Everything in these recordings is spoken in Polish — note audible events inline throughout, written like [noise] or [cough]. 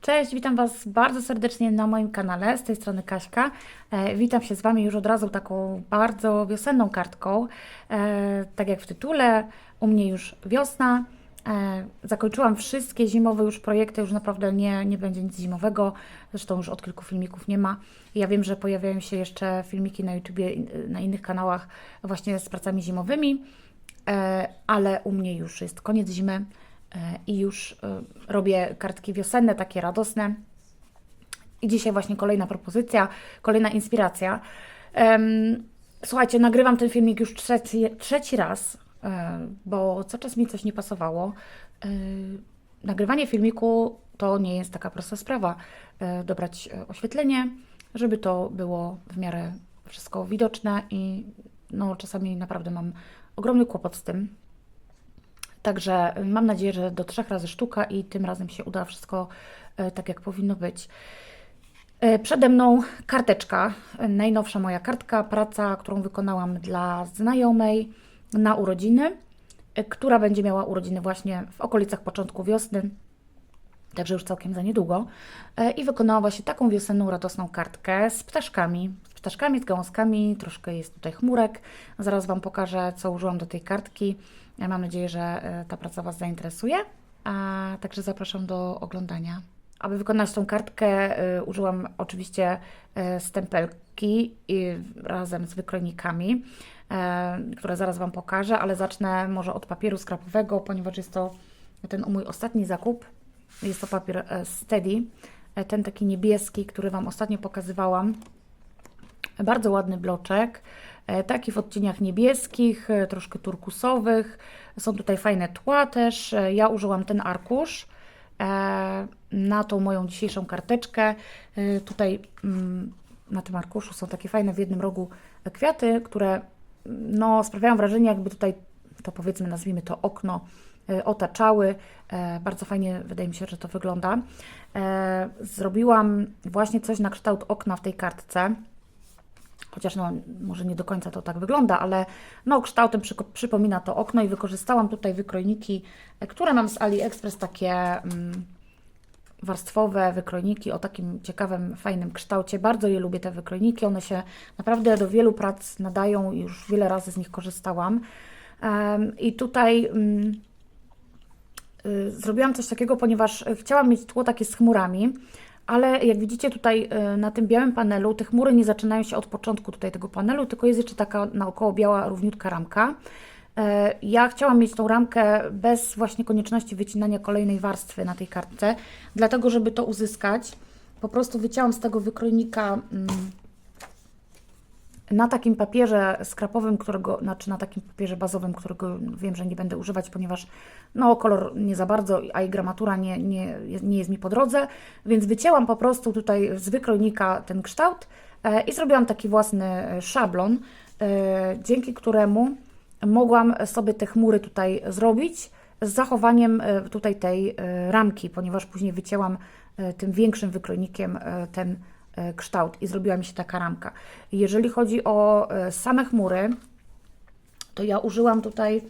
Cześć, witam Was bardzo serdecznie na moim kanale. Z tej strony Kaśka. E, witam się z Wami już od razu taką bardzo wiosenną kartką. E, tak jak w tytule, u mnie już wiosna. E, zakończyłam wszystkie zimowe już projekty, już naprawdę nie, nie będzie nic zimowego. Zresztą już od kilku filmików nie ma. Ja wiem, że pojawiają się jeszcze filmiki na YouTubie, na innych kanałach właśnie z pracami zimowymi, ale u mnie już jest koniec zimy i już e, robię kartki wiosenne, takie radosne. I dzisiaj właśnie kolejna propozycja, kolejna inspiracja. Słuchajcie, nagrywam ten filmik już trzeci, trzeci raz, e, bo cały czas mi coś nie pasowało. E, Nagrywanie filmiku to nie jest taka prosta sprawa. E, Dobrać e, oświetlenie, żeby to było w miarę wszystko widoczne i no, czasami naprawdę mam ogromny kłopot z tym. Także mam nadzieję, że do trzech razy sztuka i tym razem się uda wszystko e, tak, jak powinno być. E, Przede mną karteczka, najnowsza moja kartka, praca, którą wykonałam dla znajomej na urodziny, e, która będzie miała urodziny właśnie w okolicach początku wiosny, także już całkiem za niedługo. I wykonała właśnie taką wiosenną, radosną kartkę z ptaszkami, ptaszkami, z gałązkami, troszkę jest tutaj chmurek. Zaraz Wam pokażę, co użyłam do tej kartki. Mam nadzieję, że e, ta praca Was zainteresuje, a także zapraszam do oglądania. Aby wykonać tą kartkę, y, użyłam oczywiście y, stempelki razem z wykrojnikami, które zaraz Wam pokażę, ale zacznę może od papieru skrapowego, ponieważ jest to ten mój ostatni zakup. Jest to papier e, Steady, e, ten taki niebieski, który Wam ostatnio pokazywałam. Bardzo ładny bloczek, e, taki w odcieniach niebieskich, e, troszkę turkusowych. Są tutaj fajne tła też. E, Ja użyłam ten arkusz na tą moją dzisiejszą karteczkę. Tutaj mm, na tym arkuszu są takie fajne w jednym rogu kwiaty, które mm, no, sprawiają wrażenie, jakby tutaj to powiedzmy, nazwijmy to okno otaczały. Bardzo fajnie wydaje mi się, że to wygląda. Zrobiłam właśnie coś na kształt okna w tej kartce. Chociaż no, może nie do końca to tak wygląda, ale no, kształtem przyko- przypomina to okno i wykorzystałam tutaj wykrojniki, e, które mam z AliExpress, takie mm, warstwowe wykrojniki o takim ciekawym, fajnym kształcie. Bardzo je lubię, te wykrojniki. One się naprawdę do wielu prac nadają i już wiele razy z nich korzystałam. Em, I tutaj mm, y, zrobiłam coś takiego, ponieważ chciałam mieć tło takie z chmurami, ale jak widzicie tutaj y, na tym białym panelu, te chmury nie zaczynają się od początku tutaj tego panelu, tylko jest jeszcze taka naokoło biała, równiutka ramka. E, Ja chciałam mieć tą ramkę bez właśnie konieczności wycinania kolejnej warstwy na tej kartce, dlatego żeby to uzyskać, po prostu wycięłam z tego wykrojnika mm, na takim papierze skrapowym, którego, znaczy na takim papierze bazowym, którego wiem, że nie będę używać, ponieważ no, kolor nie za bardzo, a i gramatura nie, nie, nie jest mi po drodze, więc wycięłam po prostu tutaj z wykrojnika ten kształt e, i zrobiłam taki własny e, szablon, e, dzięki któremu mogłam sobie te chmury tutaj zrobić z zachowaniem tutaj tej ramki, ponieważ później wycięłam tym większym wykrojnikiem ten kształt i zrobiła mi się taka ramka. Jeżeli chodzi o e, same chmury, to ja użyłam tutaj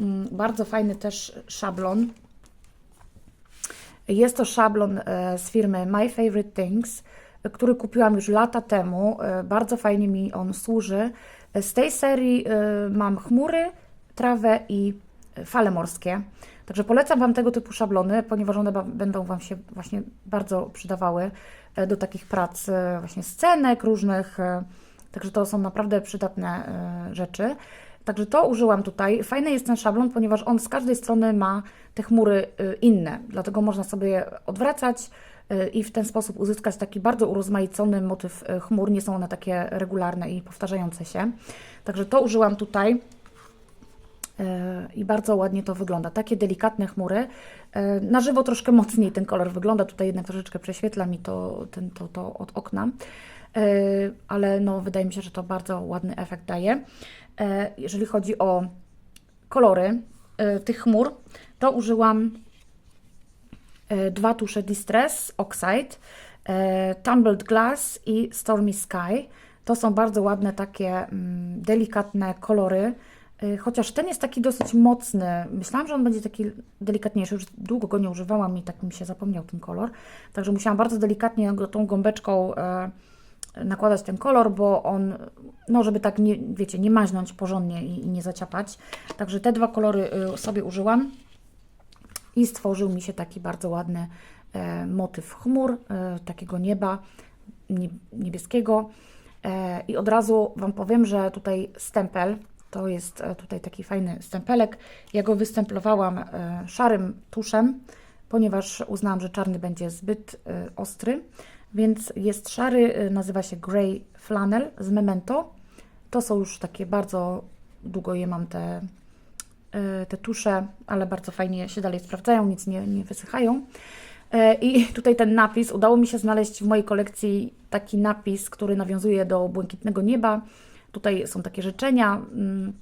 mm, bardzo fajny też szablon. Jest to szablon e, z firmy My Favorite Things, e, który kupiłam już lata temu. E, Bardzo fajnie mi on służy. E, Z tej serii e, mam chmury, trawę i e, fale morskie. Także polecam Wam tego typu szablony, ponieważ one będą Wam się właśnie bardzo przydawały e, do takich prac e, właśnie scenek różnych. e, Także to są naprawdę przydatne rzeczy. Także to użyłam tutaj. Fajny jest ten szablon, ponieważ on z każdej strony ma te chmury inne, dlatego można sobie je odwracać i w ten sposób uzyskać taki bardzo urozmaicony motyw chmur. Nie są one takie regularne i powtarzające się. Także to użyłam tutaj i bardzo ładnie to wygląda. Takie delikatne chmury. Y, Na żywo troszkę mocniej ten kolor wygląda. Tutaj jednak troszeczkę prześwietla mi to, ten, to, to od okna. Y, Ale no, wydaje mi się, że to bardzo ładny efekt daje. Jeżeli chodzi o kolory tych chmur, to użyłam dwa tusze Distress Oxide, Tumbled Glass i Stormy Sky. To są bardzo ładne, takie mm, delikatne kolory. Y, Chociaż ten jest taki dosyć mocny. Myślałam, że on będzie taki delikatniejszy. Już długo go nie używałam i tak mi się zapomniał ten kolor. Także musiałam bardzo delikatnie tą gąbeczką e, nakładać ten kolor, bo on, no żeby tak, nie, wiecie, nie maźnąć porządnie i, i nie zaciapać. Także te dwa kolory y, sobie użyłam i stworzył mi się taki bardzo ładny e, motyw chmur, e, takiego nieba nie, niebieskiego. I od razu Wam powiem, że tutaj stempel, to jest e, tutaj taki fajny stempelek. Ja go wystemplowałam e, szarym tuszem, ponieważ uznałam, że czarny będzie zbyt e, ostry, więc jest szary, nazywa się Grey Flannel z Memento. To są już takie bardzo długo je mam te te tusze, ale bardzo fajnie się dalej sprawdzają, nic nie, nie wysychają. I [laughs] tutaj ten napis, udało mi się znaleźć w mojej kolekcji taki napis, który nawiązuje do błękitnego nieba. Tutaj są takie życzenia. mm,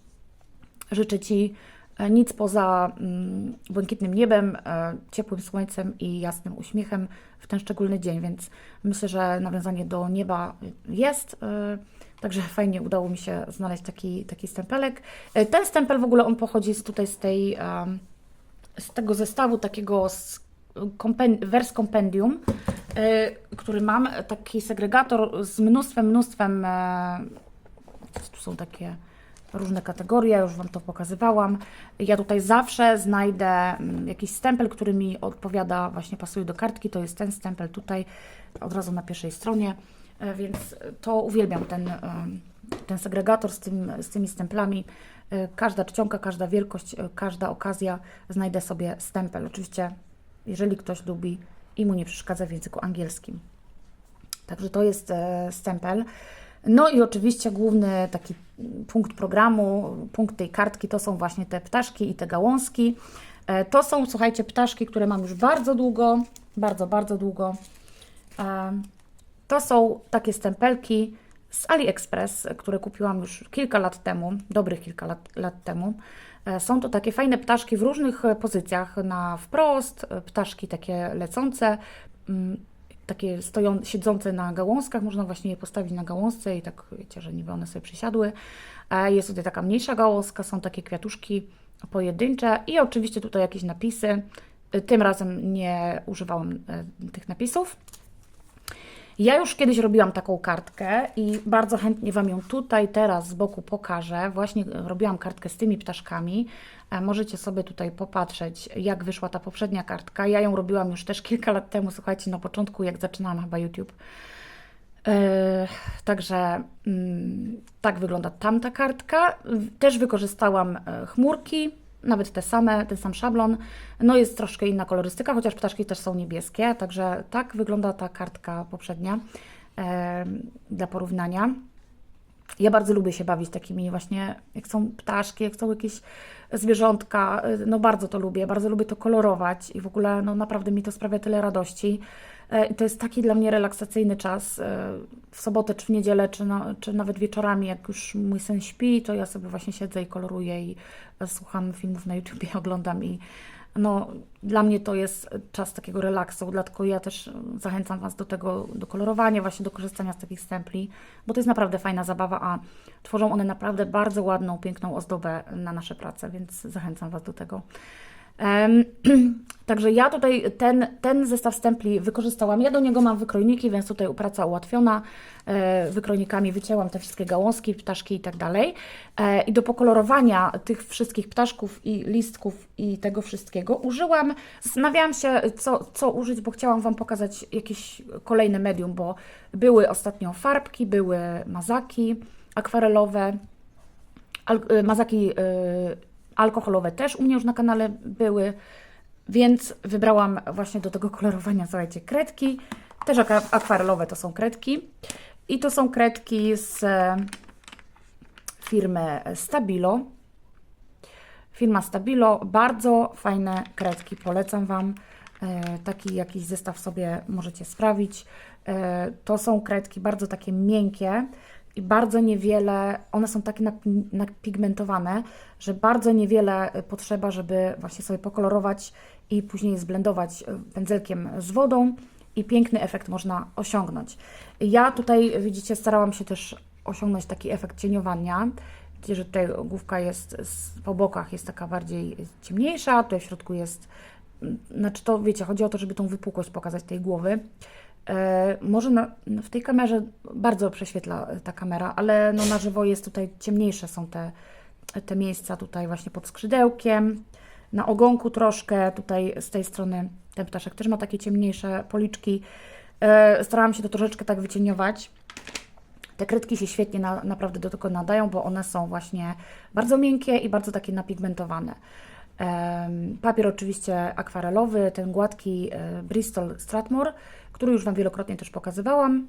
Życzę Ci e, nic poza mm, błękitnym niebem, e, ciepłym słońcem i jasnym uśmiechem w ten szczególny dzień, więc myślę, że nawiązanie do nieba jest. e, Także fajnie udało mi się znaleźć taki, taki stempelek. Ten stempel w ogóle on pochodzi z tutaj z tej z tego zestawu takiego z kompen, vers compendium, e, który mam, taki segregator z mnóstwem, mnóstwem tu są takie różne kategorie, już Wam to pokazywałam. Ja tutaj zawsze znajdę mm, jakiś stempel, który mi odpowiada, właśnie pasuje do kartki. To jest ten stempel tutaj, od razu na pierwszej stronie, E, więc to uwielbiam ten, e, ten segregator z, tym, z tymi stemplami. E, Każda czcionka, każda wielkość, każda okazja znajdę sobie stempel. Oczywiście, jeżeli ktoś lubi i mu nie przeszkadza w języku angielskim. Także to jest stempel. No i oczywiście główny taki punkt programu, punkt tej kartki to są właśnie te ptaszki i te gałązki. E, To są, słuchajcie, ptaszki, które mam już bardzo długo, bardzo, bardzo długo. E, To są takie stempelki z AliExpress, które kupiłam już kilka lat temu, dobrych kilka lat, lat temu. E, Są to takie fajne ptaszki w różnych pozycjach, na wprost, ptaszki takie lecące, mm, takie stoją, siedzące na gałązkach, można właśnie je postawić na gałązce i tak wiecie, że niby one sobie przysiadły. E, Jest tutaj taka mniejsza gałązka, są takie kwiatuszki pojedyncze i oczywiście tutaj jakieś napisy. E, Tym razem nie używałam e, tych napisów. Ja już kiedyś robiłam taką kartkę i bardzo chętnie Wam ją tutaj teraz z boku pokażę. Właśnie robiłam kartkę z tymi ptaszkami. Możecie sobie tutaj popatrzeć, jak wyszła ta poprzednia kartka. Ja ją robiłam już też kilka lat temu, słuchajcie, na początku, jak zaczynałam chyba YouTube. E, Także mm, tak wygląda tamta kartka. Też wykorzystałam e, chmurki, nawet te same, ten sam szablon. No jest troszkę inna kolorystyka, chociaż ptaszki też są niebieskie. Także tak wygląda ta kartka poprzednia e, dla porównania. Ja bardzo lubię się bawić takimi właśnie, jak są ptaszki, jak są jakieś zwierzątka, y, no bardzo to lubię, bardzo lubię to kolorować i w ogóle no naprawdę mi to sprawia tyle radości. E, I to jest taki dla mnie relaksacyjny czas e, w sobotę czy w niedzielę, czy, czy nawet wieczorami, jak już mój syn śpi, to ja sobie właśnie siedzę i koloruję i słucham filmów na YouTubie, [laughs] oglądam i no, dla mnie to jest czas takiego relaksu, dlatego ja też zachęcam Was do tego, do kolorowania, właśnie do korzystania z takich stempli, bo to jest naprawdę fajna zabawa, a tworzą one naprawdę bardzo ładną, piękną ozdobę na nasze prace, więc zachęcam Was do tego. [clears throat] Także ja tutaj ten, ten zestaw stempli wykorzystałam. Ja do niego mam wykrojniki, więc tutaj praca ułatwiona. E, Wykrojnikami wycięłam te wszystkie gałązki, ptaszki i tak dalej. E, I do pokolorowania tych wszystkich ptaszków i listków i tego wszystkiego użyłam, zastanawiałam się co, co użyć, bo chciałam Wam pokazać jakieś kolejne medium, bo były ostatnio farbki, były mazaki akwarelowe, y, mazaki alkoholowe też u mnie już na kanale były, więc wybrałam właśnie do tego kolorowania, słuchajcie, kredki. Też ak- akwarelowe to są kredki. I to są kredki z e, firmy Stabilo. Firma Stabilo, bardzo fajne kredki, polecam Wam. E, Taki jakiś zestaw sobie możecie sprawić. E, To są kredki bardzo takie miękkie i bardzo niewiele, one są takie napi- napigmentowane, że bardzo niewiele e, potrzeba, żeby właśnie sobie pokolorować i później zblendować e, pędzelkiem z wodą i piękny efekt można osiągnąć. Ja tutaj, widzicie, starałam się też osiągnąć taki efekt cieniowania, Widzicie, że tutaj główka jest po bokach jest taka bardziej ciemniejsza, tutaj w środku jest, mm, znaczy to wiecie, chodzi o to, żeby tą wypukłość pokazać tej głowy. E, może na, w tej kamerze bardzo prześwietla e, ta kamera, ale no na żywo jest tutaj ciemniejsze są te, te miejsca tutaj właśnie pod skrzydełkiem, na ogonku troszkę, tutaj z tej strony ten ptaszek też ma takie ciemniejsze policzki. E, starałam się to troszeczkę tak wycieniować. Te kredki się świetnie na, naprawdę do tego nadają, bo one są właśnie bardzo miękkie i bardzo takie napigmentowane. Papier oczywiście akwarelowy, ten gładki Bristol Strathmore, który już Wam wielokrotnie też pokazywałam.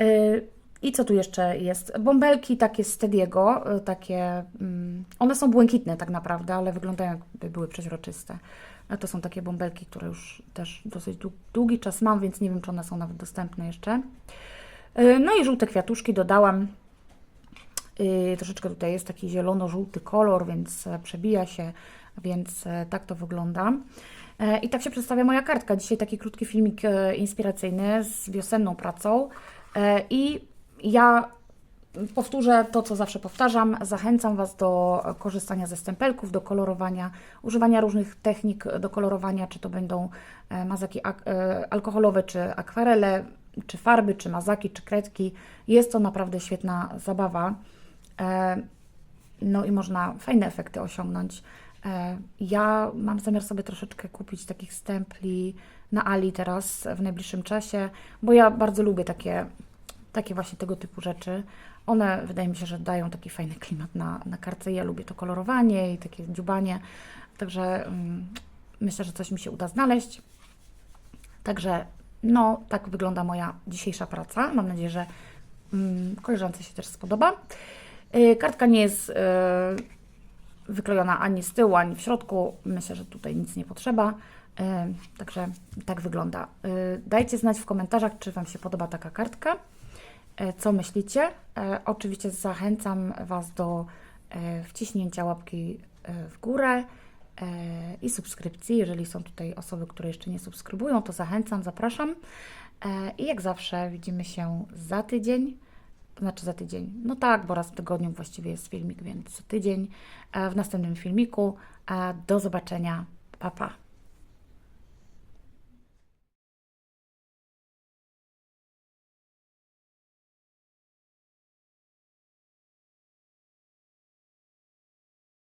E, I co tu jeszcze jest? Bąbelki takie z Tediego, e, takie, mm, one są błękitne tak naprawdę, ale wyglądają jakby były przeźroczyste. A to są takie bąbelki, które już też dosyć dłu- długi czas mam, więc nie wiem, czy one są nawet dostępne jeszcze. No i żółte kwiatuszki dodałam. Troszeczkę tutaj jest taki zielono-żółty kolor, więc e, przebija się, więc e, tak to wygląda. E, I tak się przedstawia moja kartka. Dzisiaj taki krótki filmik e, inspiracyjny z wiosenną pracą. E, I ja powtórzę to, co zawsze powtarzam. Zachęcam Was do korzystania ze stempelków, do kolorowania, używania różnych technik do kolorowania, czy to będą mazaki ak- alkoholowe, czy akwarele, czy farby, czy mazaki, czy kredki. Jest to naprawdę świetna zabawa. No i można fajne efekty osiągnąć. E, Ja mam zamiar sobie troszeczkę kupić takich stempli na Ali teraz w najbliższym czasie, bo ja bardzo lubię takie, takie właśnie tego typu rzeczy. One wydaje mi się, że dają taki fajny klimat na, na kartce. Ja lubię to kolorowanie i takie dziubanie, także mm, myślę, że coś mi się uda znaleźć. Także no, tak wygląda moja dzisiejsza praca. Mam nadzieję, że mm, koleżance się też spodoba. Y, Kartka nie jest y, wyklejona ani z tyłu, ani w środku. Myślę, że tutaj nic nie potrzeba. Y, Także tak wygląda. Y, Dajcie znać w komentarzach, czy Wam się podoba taka kartka. E, Co myślicie? E, Oczywiście zachęcam Was do e, wciśnięcia łapki e, w górę e, i subskrypcji. Jeżeli są tutaj osoby, które jeszcze nie subskrybują, to zachęcam, zapraszam. E, I jak zawsze widzimy się za tydzień. Znaczy za tydzień. No tak, bo raz w tygodniu właściwie jest filmik, więc tydzień e, w następnym filmiku. E, Do zobaczenia. Pa, pa.